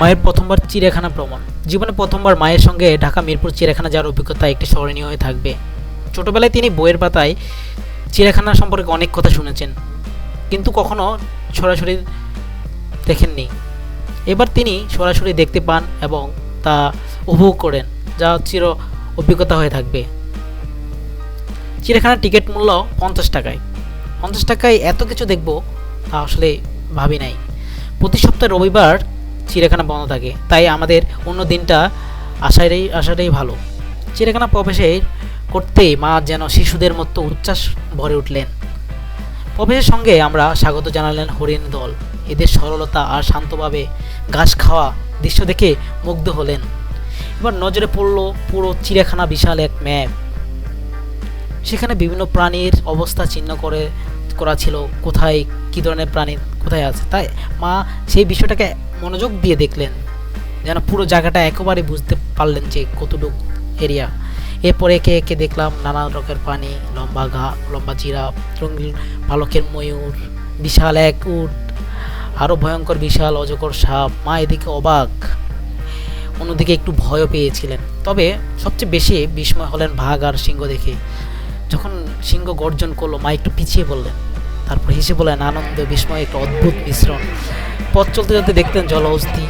মায়ের প্রথমবার চিড়িয়াখানা ভ্রমণ। জীবনে প্রথমবার মায়ের সঙ্গে ঢাকা মিরপুর চিড়িয়াখানা যাওয়ার অভিজ্ঞতা একটি স্মরণীয় হয়ে থাকবে। ছোটবেলায় তিনি বইয়ের পাতায় চিড়িয়াখানা সম্পর্কে অনেক কথা শুনেছেন, কিন্তু কখনো সরাসরি দেখেননি। এবার তিনি সরাসরি দেখতে পান এবং তা উপভোগ করেন, যা চির অভিজ্ঞতা হয়ে থাকবে। চিড়িয়াখানার টিকিট মূল্য পঞ্চাশ টাকায়। পঞ্চাশ টাকায় এত কিছু দেখব তা আসলে ভাবি নাই। প্রতি সপ্তাহে রবিবার চিড়িয়াখানা বন্ধ থাকে। তাই আমাদের অন্য দিনটা আসাটাই আসাটাই ভালো। চিড়িয়াখানা প্রবেশে করতে মা যেন শিশুদের মতো উচ্ছ্বাস ভরে উঠলেন। প্রবেশের সঙ্গে আমরা স্বাগত জানালেন হরিণ দল। এদের সরলতা আর শান্তভাবে ঘাস খাওয়া দৃশ্য দেখে মুগ্ধ হলেন। এবার নজরে পড়ল পুরো চিড়িয়াখানা বিশাল এক ম্যাপ। সেখানে বিভিন্ন প্রাণীর অবস্থা চিহ্ন করে করা ছিল, কোথায় কী ধরনের প্রাণী কোথায় আছে। তাই মা সেই বিষয়টাকে মনোযোগ দিয়ে দেখলেন, যেন পুরো জায়গাটা একেবারে বুঝতে পারলেন যে কতটুক এরিয়া এরপরে একে একে দেখলাম নানা রকমের প্রাণী, লম্বা ঘা, লম্বা জিরাফ, রঙিন পালকের ময়ূর, বিশাল এক উট আরও ভয়ঙ্কর বিশাল অজগর সাপ। মা এদিকে অবাক, অন্যদিকে একটু ভয়ও পেয়েছিলেন। তবে সবচেয়ে বেশি বিস্ময় হলেন বাঘ আর সিংহ দেখে। যখন সিংহ গর্জন করল, মা একটু পিছিয়ে বললেন তারপর হেসে বললেন, আনন্দ, বিস্ময়, একটা অদ্ভুত মিশ্রণ। পথ চলতে চলতে দেখতেন জলহস্তি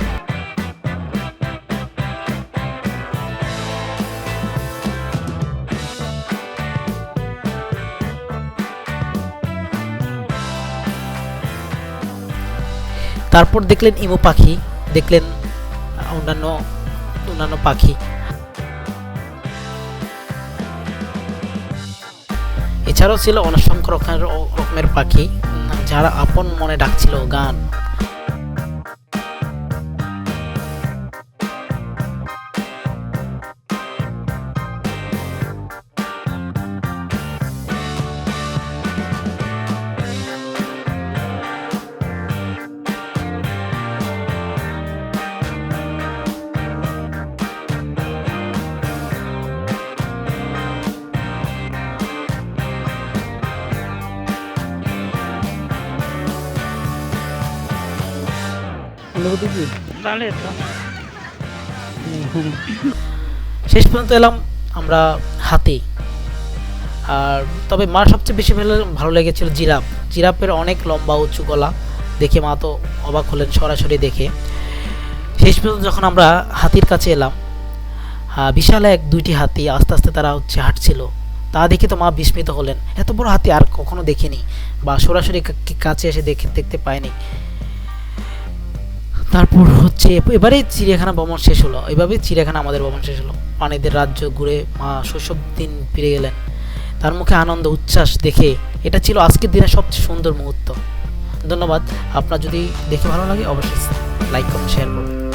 তারপর দেখলেন ইমো পাখি, দেখলেন অন্যান্য অন্যান্য পাখি। এছাড়াও ছিল অনেক রকমের রকমের পাখি যারা আপন মনে ডাকছিল গান। শেষ পর্যন্ত এলাম আমরা হাতি। আর তবে মার সবচেয়ে বেশি ভালো ভালো লেগেছিল জিরাফ। জিরাফের অনেক লম্বা উঁচু গলা দেখে মা তো অবাক হলেন সরাসরি দেখে। শেষ পর্যন্ত যখন আমরা হাতির কাছে এলাম বিশাল এক দুইটি হাতি আস্তে আস্তে তারা হচ্ছে হাঁটছিল। তা দেখে তো মা বিস্মিত হলেন। এত বড় হাতি আর কখনো দেখিনি বা সরাসরি কাছে এসে দেখে দেখতে পায়নি। তারপর হচ্ছে, এবারে চিড়িয়াখানা ভ্রমণ শেষ হলো। এভাবে চিড়িয়াখানা আমাদের ভ্রমণ শেষ হলো। প্রাণীদের রাজ্য ঘুরে, মা শৈশব দিন ফিরে গেলেন। তার মুখে আনন্দ, উচ্ছ্বাস দেখে এটা ছিল আজকের দিনের সবচেয়ে সুন্দর মুহূর্ত। ধন্যবাদ। আপনার যদি দেখে ভালো লাগে, অবশ্যই লাইক করুন শেয়ার করুন।